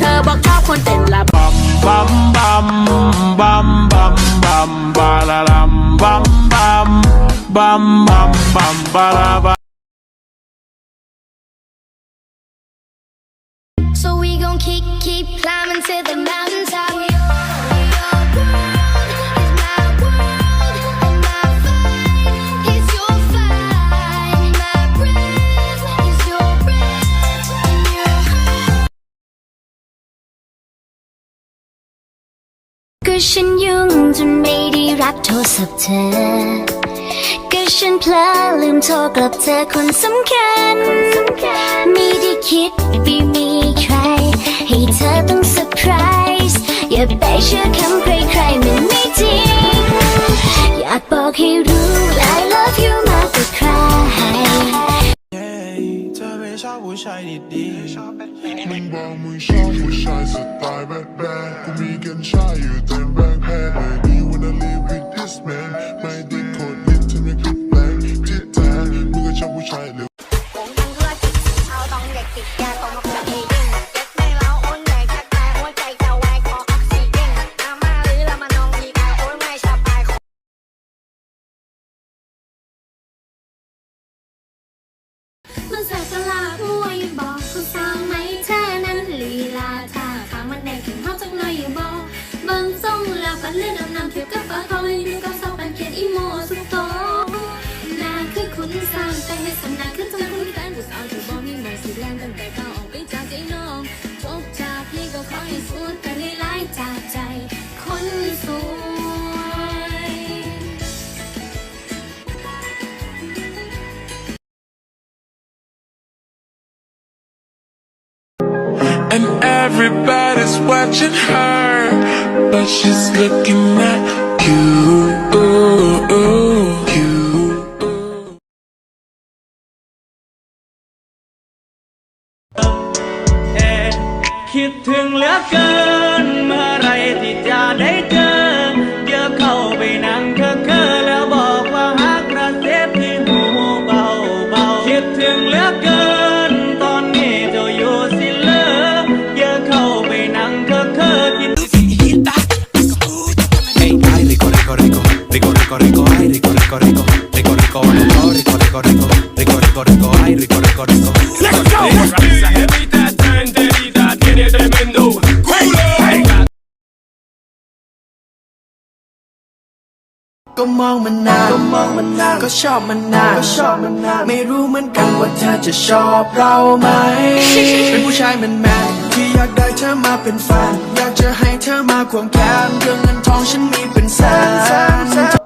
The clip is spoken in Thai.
เธอบอกชอบคนเต้นละบัมบัมบัมบัมบัมบัมบาลาลัมบัมบัมบัมบัมบัมบาลาบั So we gon' keep, keep climbing to the mountaintop ก็ฉันยุ่งจนไม่ได้รับโทรศัพท์เธอ ก็ฉันเพลอลืมโทรกลับเธอคนสำคัญ ไม่ได้คิดไปมีใคร ให้เธอต้องเซอร์ไพรส์อย่าไปเชื่อคำใครๆมันไม่จริง อยากบอกให้รู้ ผู้ชายดีๆมึงบอกมึงชอบผู้ชายสไตล์แบดแบดกูมีกัญชาอยู่เต็มแบงค์แพด เลือดดำน้ำเทียบกับฟ้าเขาเลยดูกับสาวปันเขียนอีโมสุดโตน้าคือคุณสร้างแต่ให้สำนักขึ้นจนคุณแฟนผู้สาวเธอบอกมีหมองสีแดงตั้งแต่ก้าวออกไปจากใจน้องจบจากนี้ก็ขอให้สุดกันให้หลายจากใจ คนสวย and everybody's watching her but she's looking at you you เอ่อคิดถึงเหลือเกิน เมื่อไรที่จะได้เจอ rico, rico, rico, rico, rico, rico, rico, rico, rico, ay, rico, rico, rico. Let's go. Esa jevita está enterita, tiene tremendo culo. ก็มองมันนานก็มองมันนานก็ชอบมันนานก็ชอบมันนานไม่รู้เหมือนกันว่าเธอจะชอบเราไหม เป็นผู้ชายแมนแมนที่อยากได้เธอมาเป็นแฟนอยากจะให้เธอมาควงแขนเรื่องเงินทองฉันมีเป็นแสน